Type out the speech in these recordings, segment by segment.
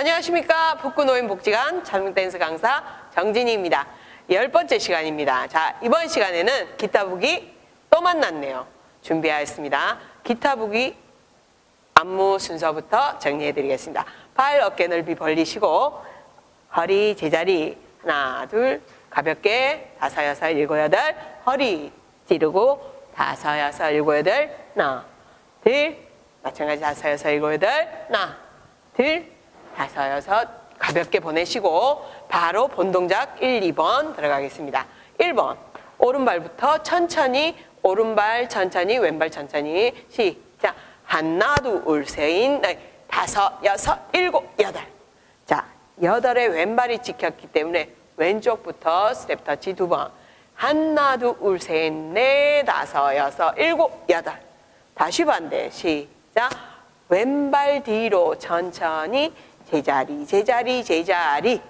안녕하십니까. 북구 노인복지관 젊은댄스 강사 정진희입니다. 열 번째 시간입니다. 자, 이번 시간에는 기타 북이 또 만났네요. 준비하였습니다. 기타 북이 안무 순서부터 정리해 드리겠습니다. 발 어깨 넓이 벌리시고 허리 제자리 하나 둘 가볍게 다섯 여섯 일곱 여덟 허리 찌르고 다섯 여섯 일곱 여덟 하나 둘 마찬가지 다섯 여섯 일곱 여덟 하나 둘 다섯 여섯 가볍게 보내시고 바로 본 동작 1, 2번 들어가겠습니다. 1번 오른발부터 천천히 오른발 천천히 왼발 천천히. 시작. 하나 둘셋 넷 다섯 여섯 일곱 여덟. 자 여덟에 왼발이 찍혔기 때문에 왼쪽부터 스텝 터치 두 번. 하나 둘셋넷 다섯 여섯 일곱 여덟. 다시 반대. 시작. 왼발 뒤로 천천히 제자리 제자리 제자리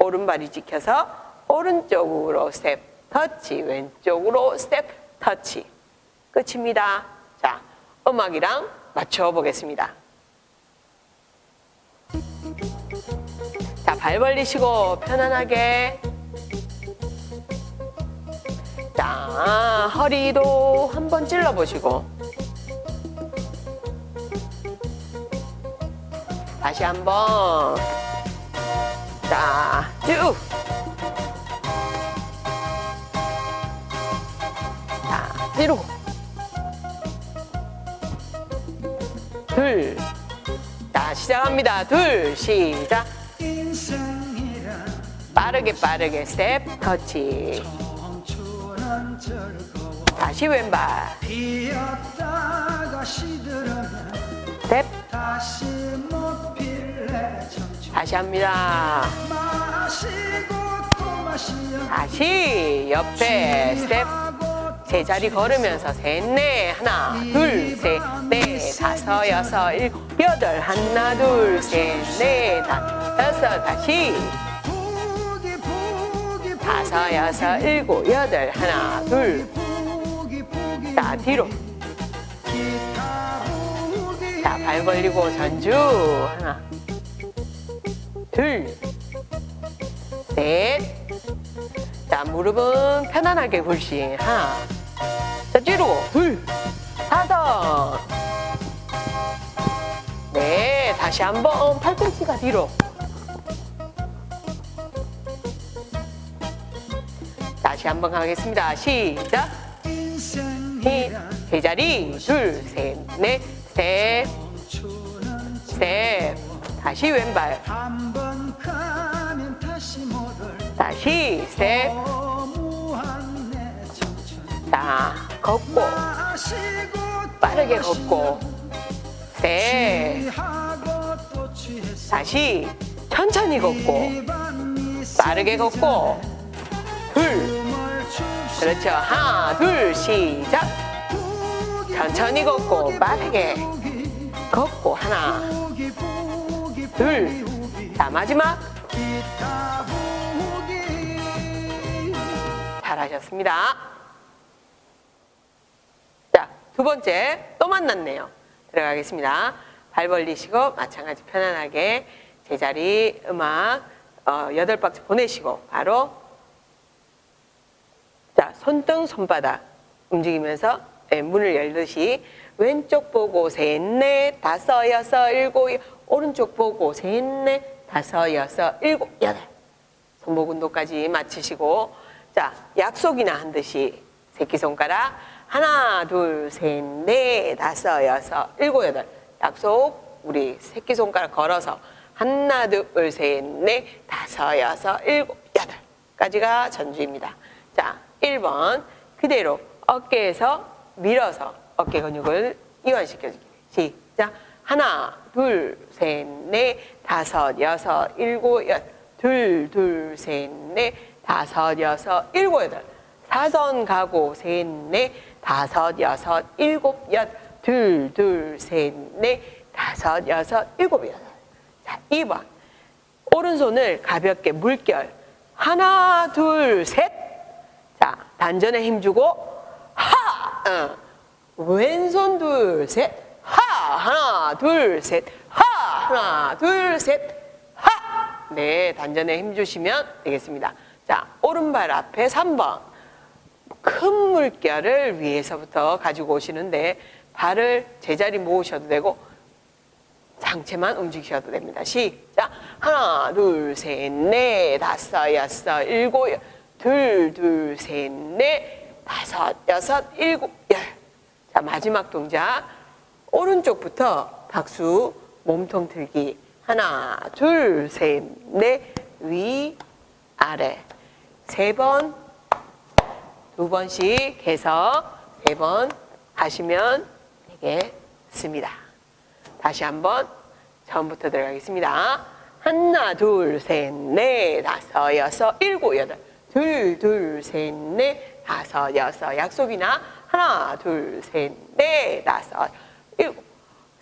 오른발이 찍혀서 오른쪽으로 스텝 터치 왼쪽으로 스텝 터치 끝입니다. 자 음악이랑 맞춰 보겠습니다. 자, 발 벌리시고 편안하게. 자, 허리도 한번 찔러 보시고. 다시 한번. 자, 쭉. 자, 뒤로. 둘. 자, 시작합니다. 둘, 시작. 빠르게 빠르게 스텝 터치. 다시 왼발. 스텝. 다시 못 청춘 다시 합니다. 마시고 또 마시면 다시 옆에 스텝. 제자리 걸으면서 셋넷 하나 둘셋넷 다섯 여섯 일곱 여덟 하나 둘셋넷 다섯 다시. 부기 부기 다섯 여섯 일곱 여덟 하나 둘. 부기 부기 자 뒤로 발 벌리고 전주. 하나 둘셋자 무릎은 편안하게 굴신 하나 자 뒤로. 둘 다섯. 네 다시 한번 팔꿈치가 뒤로. 다시 한번 가겠습니다. 시작. 힘 인생이란 제자리. 둘 셋 넷 셋 청춘은 스텝 다시 왼발 다시 청춘. 자 걷고. 빠르게 걷고. 셋 취했어. 다시 천천히 걷고. 빠르게 걷고. 둘. 그렇죠. 하나 둘 시작. 천천히 걷고 빠르게 걷고 하나 둘. 자 마지막. 잘하셨습니다. 자 두 번째 또 만났네요. 들어가겠습니다. 발 벌리시고 마찬가지 편안하게 제자리 음악 어, 여덟 박자 보내시고 바로 자 손등 손바닥 움직이면서 네, 문을 열듯이 왼쪽 보고 셋 넷 다섯 여섯 일곱 여- 오른쪽 보고 셋넷 다섯 여섯 일곱 여덟. 손목 운동까지 마치시고 자 약속이나 한 듯이 새끼손가락 하나 둘 셋 넷 다섯 여섯 일곱 여덟. 약속 우리 새끼손가락 걸어서 하나 둘 셋 넷 다섯 여섯 일곱 여덟까지가 전주입니다. 자 1번 그대로 어깨에서 밀어서 어깨 근육을 이완시켜주기. 시작 하나 둘 셋 넷 다섯 여섯 일곱 여덟 둘, 둘, 셋, 넷, 다섯, 여섯, 일곱, 여덟. 사선 가고, 셋, 넷, 다섯, 여섯, 일곱, 여덟. 둘, 둘, 셋, 넷, 다섯, 여섯, 일곱, 여덟. 자, 2번. 오른손을 가볍게 물결. 하나, 둘, 셋. 자, 단전에 힘주고, 하! 어. 왼손 둘, 셋. 하! 하나, 둘, 셋. 하! 하나, 둘, 셋. 네, 단전에 힘 주시면 되겠습니다. 자, 오른발 앞에 3번. 큰 물결을 위에서부터 가지고 오시는데 발을 제자리 모으셔도 되고 상체만 움직이셔도 됩니다. 시작. 하나, 둘, 셋, 넷, 다섯, 여섯, 일곱, 여- 둘, 둘, 셋, 넷, 다섯, 여섯, 일곱, 열. 자, 마지막 동작. 오른쪽부터 박수, 몸통 들기. 하나, 둘, 셋, 넷, 위, 아래. 세 번, 두 번씩 해서 세 번 하시면 되겠습니다. 다시 한번 처음부터 들어가겠습니다. 하나, 둘, 셋, 넷, 다섯, 여섯, 일곱, 여덟. 둘, 둘, 셋, 넷, 다섯, 여섯. 약속이나 하나, 둘, 셋, 넷, 다섯.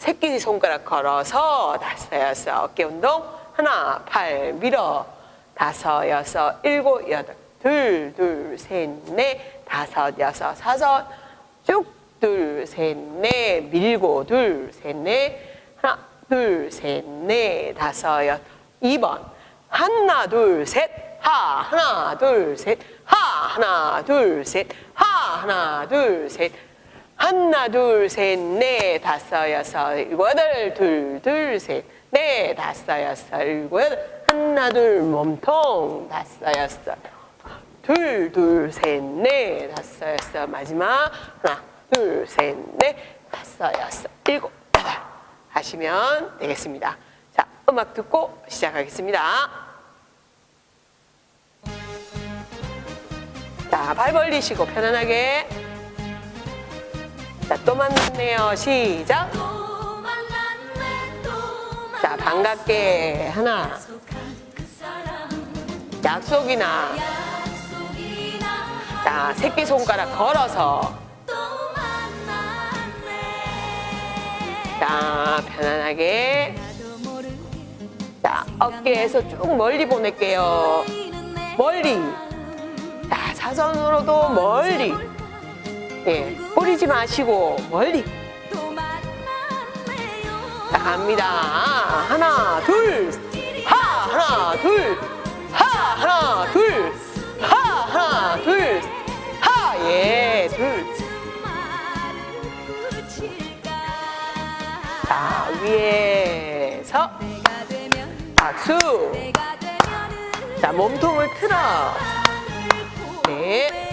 새끼 손가락 걸어서 다섯, 여섯. 어깨 운동. 하나, 팔 밀어. 다섯, 여섯, 일곱, 여덟. 둘, 둘, 셋, 넷, 다섯, 여섯, 사섯. 쭉 둘, 셋, 넷, 밀고, 둘, 셋, 넷, 하나, 둘, 셋, 넷, 다섯, 여, 2번. 하나, 둘, 셋, 하, 하나, 둘, 셋, 하, 하나, 둘, 셋, 하, 하나, 둘, 셋, 하나, 둘, 셋, 넷, 다섯, 여섯, 일곱, 여덟, 둘, 둘, 셋, 넷, 다섯, 여섯, 일곱, 여덟, 하나, 둘, 몸통, 다섯, 여섯, 둘, 둘, 셋, 넷, 다섯, 여섯, 마지막 하나, 둘, 셋, 넷, 다섯, 여섯, 일곱, 여덟 하시면 되겠습니다. 자, 음악 듣고 시작하겠습니다. 자, 발 벌리시고 편안하게. 자, 또 만났네요. 시작. 자, 반갑게 하나. 약속이나 자, 새끼 손가락 걸어서 자, 편안하게 자, 어깨에서 쭉 멀리 보낼게요. 멀리. 자, 사선으로도 멀리. 예, 뿌리지 마시고 멀리. 자, 갑니다. 하나, 둘, 하, 하나, 둘, 하, 하나, 둘, 하, 하나, 둘, 하, 예, 둘. 자, 위에서 박수. 자, 몸통을 틀어. 네.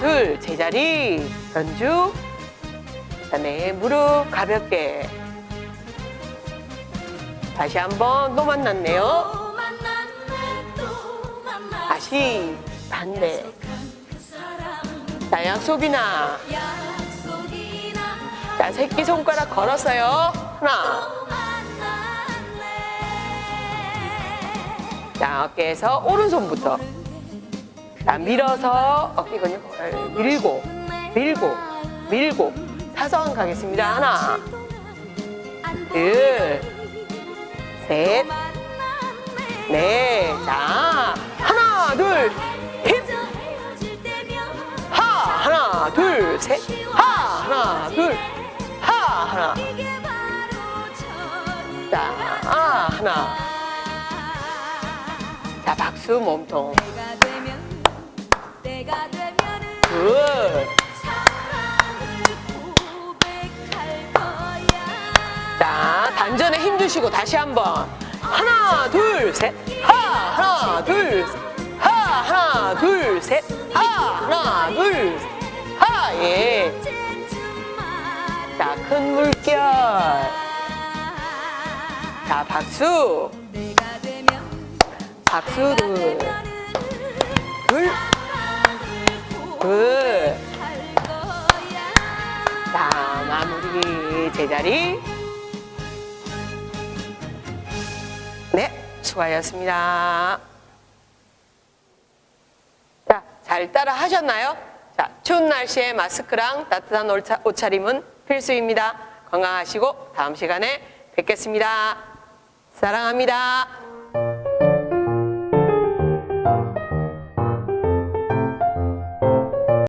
둘, 제자리. 연주. 자, 네, 무릎 가볍게. 다시 한번 또 만났네요. 다시 반대. 자, 약속이나. 자, 새끼 손가락 걸었어요. 하나. 자, 어깨에서 오른손부터. 자, 밀어서 어깨 근육 밀고, 밀고, 밀고. 사선 가겠습니다. 하나, 둘, 셋, 넷. 자, 하나, 둘, 힘. 하, 하나, 둘, 셋. 하, 하나, 둘. 하, 하나. 자, 아, 하나. 자, 박수 몸통. 굿. 자, 단전에 힘 주시고 다시 한번. 하나, 둘, 셋. 하, 하나, 둘, 셋. 하, 하나, 둘, 셋. 하, 하나, 둘, 셋. 하, 예. 자, 큰 물결. 자, 박수. 박수 둘. 둘. 둘. 자, 마무리 제자리. 네, 수고하셨습니다. 자, 잘 따라 하셨나요? 자, 추운 날씨에 마스크랑 따뜻한 옷차- 옷차림은 필수입니다. 건강하시고 다음 시간에 뵙겠습니다. 사랑합니다.